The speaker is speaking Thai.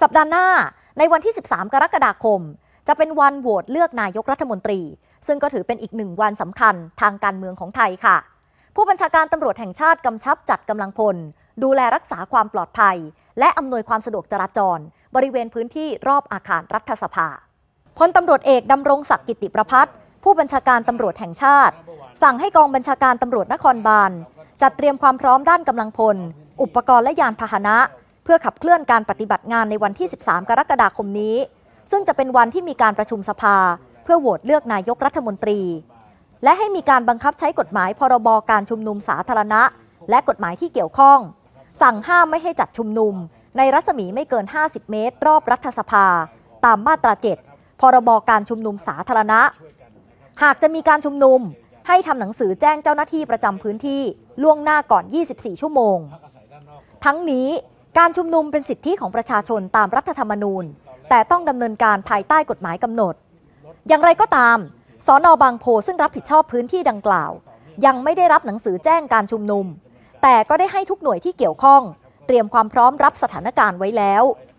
สัปดาห์หน้าในวันที่ 13 กรกฎาคม จะเป็นวันโหวตเลือกนายกรัฐมนตรี ซึ่งก็ถือเป็นอีกหนึ่งวันสำคัญทางการเมืองของไทยค่ะ ผู้บัญชาการตำรวจแห่งชาติกำชับจัดกำลังพล ดูแลรักษาความปลอดภัย และอำนวยความสะดวกจราจร บริเวณพื้นที่รอบอาคารรัฐสภาพลตำรวจเอกดำรงศักดิ์กิติประพัฒน์ผู้บัญชาการตำรวจแห่งชาติ สั่งให้กองบัญชาการตำรวจนครบาลจัดเตรียมความพร้อมด้านกำลังพล อุปกรณ์และยานพาหนะ เพื่อขับเคลื่อนการปฏิบัติงานในวันที่ 13 กรกฎาคมนี้ ซึ่งจะเป็นวันที่มีการประชุมสภา เพื่อโหวตเลือกนายกรัฐมนตรี และให้มีการบังคับใช้กฎหมายพรบการชุมนุมสาธารณะ และกฎหมายที่เกี่ยวข้อง สั่งห้ามไม่ให้จัดชุมนุม ในรัศมีไม่เกิน 50 เมตร รอบรัฐสภา ตามมาตรา 7 พรบการชุมนุมสาธารณะ หากจะมีการชุมนุมให้ทำหนังสือแจ้งเจ้าหน้าที่ประจำพื้นที่ล่วงหน้าก่อน 24 ชั่วโมง ทั้งนี้ การชุมนุมเป็นสิทธิของประชาชนตามรัฐธรรมนูญ แต่ต้องดำเนินการภายใต้กฎหมายกำหนด อย่างไรก็ตามสอนอบางโพซึ่งรับผิดชอบพื้นที่ดังกล่าว ยังไม่ได้รับหนังสือแจ้งการชุมนุม แต่ก็ได้ให้ทุกหน่วยที่เกี่ยวข้อง เตรียมความพร้อมรับสถานการณ์ไว้แล้ว